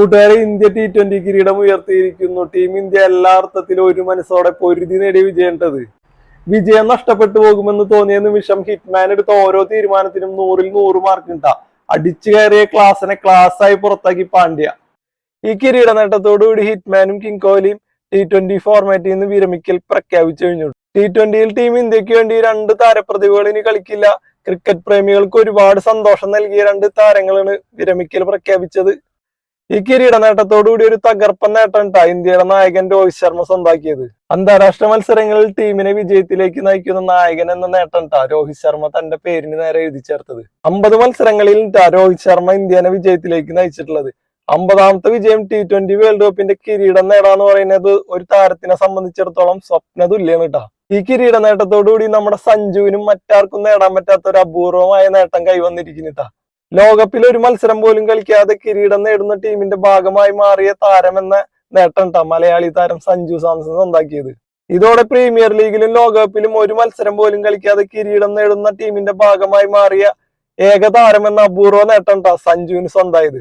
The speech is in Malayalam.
കൂട്ടുകാരെ ഇന്ത്യ ടി ട്വന്റി കിരീടം ഉയർത്തിയിരിക്കുന്നു. ടീം ഇന്ത്യ എല്ലാ അർത്ഥത്തിലും ഒരു മനസ്സോടെ പൊരുതി നേടിയ വിജയേണ്ടത്. വിജയം നഷ്ടപ്പെട്ടു പോകുമെന്ന് തോന്നിയ നിമിഷം ഹിറ്റ്മാൻ എടുത്ത ഓരോ തീരുമാനത്തിനും നൂറിൽ നൂറ് മാർക്ക് കിട്ടാ അടിച്ചു കയറിയ ക്ലാസ്സിനെ ക്ലാസ്സായി പുറത്താക്കി പാണ്ഡ്യ. ഈ കിരീട നേട്ടത്തോടുകൂടി ഹിറ്റ്മാനും കിങ് കോഹ്ലിയും ടി ട്വന്റി ഫോർമാറ്റിൽ നിന്ന് വിരമിക്കൽ പ്രഖ്യാപിച്ചു കഴിഞ്ഞു. ടി ട്വന്റിയിൽ ടീം ഇന്ത്യയ്ക്ക് വേണ്ടി രണ്ട് താരപ്രതിഭകൾ ഇനി കളിക്കില്ല. ക്രിക്കറ്റ് പ്രേമികൾക്ക് ഒരുപാട് സന്തോഷം നൽകിയ രണ്ട് താരങ്ങളാണ് വിരമിക്കൽ പ്രഖ്യാപിച്ചത്. ഈ കിരീട നേട്ടത്തോടുകൂടി ഒരു തകർപ്പൻ നേട്ടം ട്ടാ ഇന്ത്യയുടെ നായകൻ രോഹിത് ശർമ്മ സ്വന്താക്കിയത്. അന്താരാഷ്ട്ര മത്സരങ്ങളിൽ ടീമിനെ വിജയത്തിലേക്ക് നയിക്കുന്ന നായകൻ എന്ന നേട്ടം ട്ടാ രോഹിത് ശർമ്മ തന്റെ പേരിന് നേരെ എഴുതി ചേർത്തത്. അമ്പത് മത്സരങ്ങളിൽ രോഹിത് ശർമ്മ ഇന്ത്യനെ വിജയത്തിലേക്ക് നയിച്ചിട്ടുള്ളത്. അമ്പതാമത്തെ വിജയം ടി ട്വന്റി വേൾഡ് കപ്പിന്റെ കിരീടം നേടാന്ന് പറയുന്നത് ഒരു താരത്തിനെ സംബന്ധിച്ചിടത്തോളം സ്വപ്ന തുല്യാണ് കേട്ടാ ഈ കിരീട നേട്ടത്തോടുകൂടി നമ്മുടെ സഞ്ജുവിനും മറ്റാർക്കും നേടാൻ പറ്റാത്ത ഒരു അപൂർവമായ നേട്ടം കൈവന്നിരിക്കുന്നിട്ടാ. ലോകകപ്പിൽ ഒരു മത്സരം പോലും കളിക്കാതെ കിരീടം നേടുന്ന ടീമിന്റെ ഭാഗമായി മാറിയ താരമെന്ന നേട്ടം ട്ടാ മലയാളി താരം സഞ്ജു സാംസൺ സ്വന്താക്കിയത്. ഇതോടെ പ്രീമിയർ ലീഗിലും ലോകകപ്പിലും ഒരു മത്സരം പോലും കളിക്കാതെ കിരീടം നേടുന്ന ടീമിന്റെ ഭാഗമായി മാറിയ ഏക താരമെന്ന അപൂർവ നേട്ടം ട്ടാ സഞ്ജുവിന് സ്വന്തമായത്